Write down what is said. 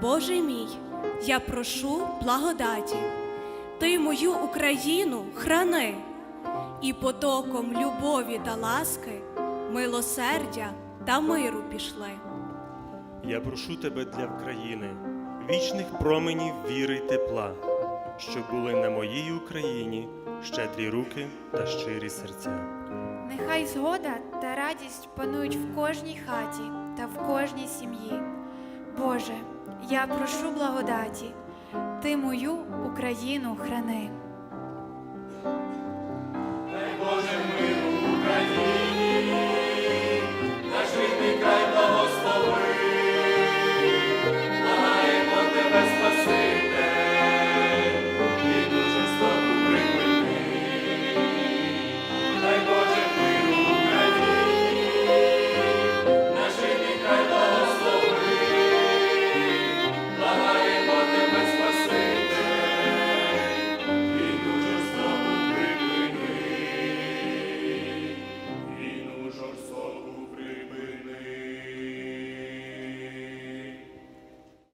Боже мій, я прошу благодаті, ти мою Україну храни, і потоком любові та ласки, милосердя та миру пішли. Я прошу тебе для країни, вічних променів віри й тепла, щоб були на моїй Україні щедрі руки та щирі серця. Нехай згода та радість панують в кожній хаті та в кожній сім'ї. Боже, я прошу благодаті, ти мою Україну храни.